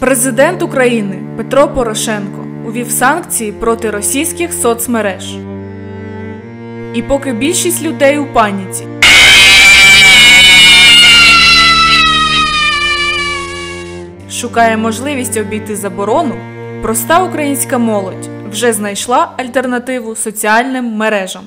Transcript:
Президент України Петро Порошенко увів санкції проти російських соцмереж. І поки більшість людей у паніці. Шукає можливість обійти заборону, проста українська молодь вже знайшла альтернативу соціальним мережам.